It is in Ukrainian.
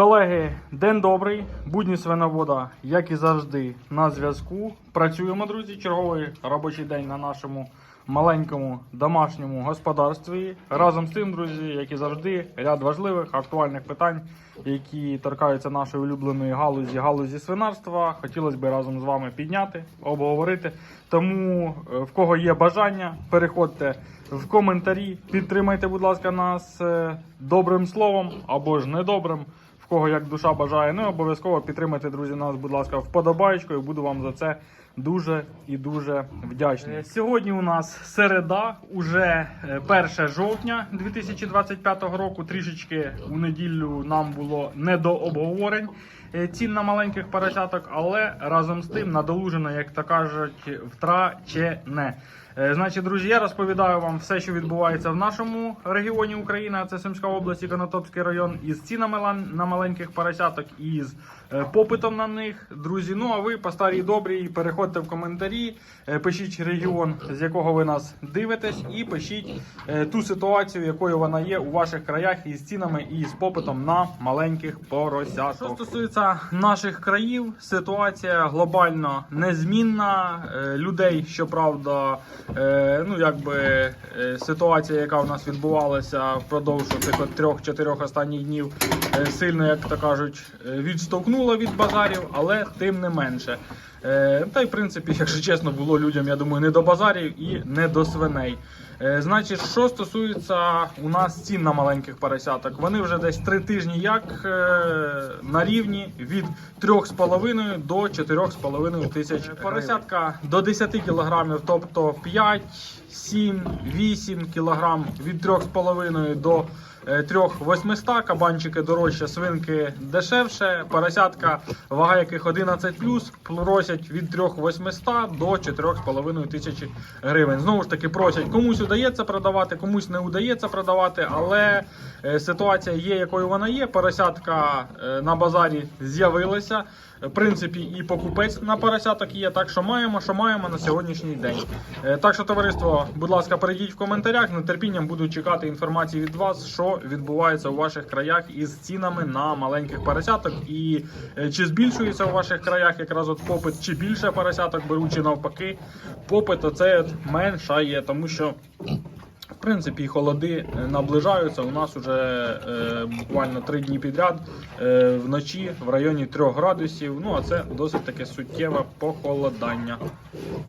Колеги, день добрий, будні свиновода, як і завжди, на зв'язку. Працюємо, друзі. Черговий робочий день на нашому маленькому домашньому господарстві. Разом з тим, друзі, як і завжди, ряд важливих актуальних питань, які торкаються нашої улюбленої галузі, галузі свинарства. Хотілося б разом з вами підняти, обговорити. Тому, е, в кого є бажання, переходьте в коментарі, підтримайте, будь ласка, нас е, добрим словом або ж недобрим. Кого як душа бажає. Ну і обов'язково підтримайте, друзі, нас, будь ласка, вподобаєчкою. Буду вам за це дуже і дуже вдячний. Е, Сьогодні у нас середа, уже е, 1 жовтня 2025 року. Трішечки у неділю нам було не до обговорень е, цін на маленьких поросяток, але разом з тим надолужено, як то кажуть, втрачене. Е, Значить, друзі, я розповідаю вам все, що відбувається в нашому регіоні України, це Сумська область і Конотопський район, із цінами на маленьких поросяток, і з е, попитом на них. Друзі, ну а ви по старій добрій переходьте в коментарі, е, пишіть регіон, з якого ви нас дивитесь, і пишіть е, ту ситуацію, якою вона є у ваших краях із цінами і з попитом на маленьких поросяток. Що стосується наших країв, ситуація глобально незмінна. Людей, щоправда, ну якби ситуація, яка в нас відбувалася впродовж цих от трьох-чотирьох останніх днів, сильно, як то кажуть, е, відштовхнула від базарів, але тим не менше. Е, Та й в принципі, якщо чесно, було людям, я думаю, не до базарів і не до свиней. Е, Значить, що стосується у нас цін на маленьких поросяток, вони вже десь три тижні як на рівні від 3,5 до 4,5 тисяч. Поросятка до 10 кілограмів, тобто 5, 7, 8 кілограм від 3,5 до е, 3,800, кабанчики дорожче, свинки дешевше, поросятка, вага яких 11 просять від 3,800 до 4,5 тисячі гривень. Знову ж таки, просять, комусь удається продавати, комусь не удається продавати, але ситуація є, якою вона є. Поросятка е, на базарі з'явилася. В принципі, і покупець на поросяток є, так що маємо, що маємо на сьогоднішній день. Е, Так що, товариство, будь ласка, перейдіть в коментарях. Нетерпінням буду чекати інформації від вас, що відбувається у ваших краях із цінами на маленьких поросяток, і е, чи збільшується у ваших краях якраз от попит, чи більше поросяток беруть, чи навпаки, попит оцей от меншає, тому що. Принципі, холоди е, наближаються. У нас уже е, буквально три дні підряд е, вночі в районі 3 градусів. Ну а це досить таке суттєве похолодання.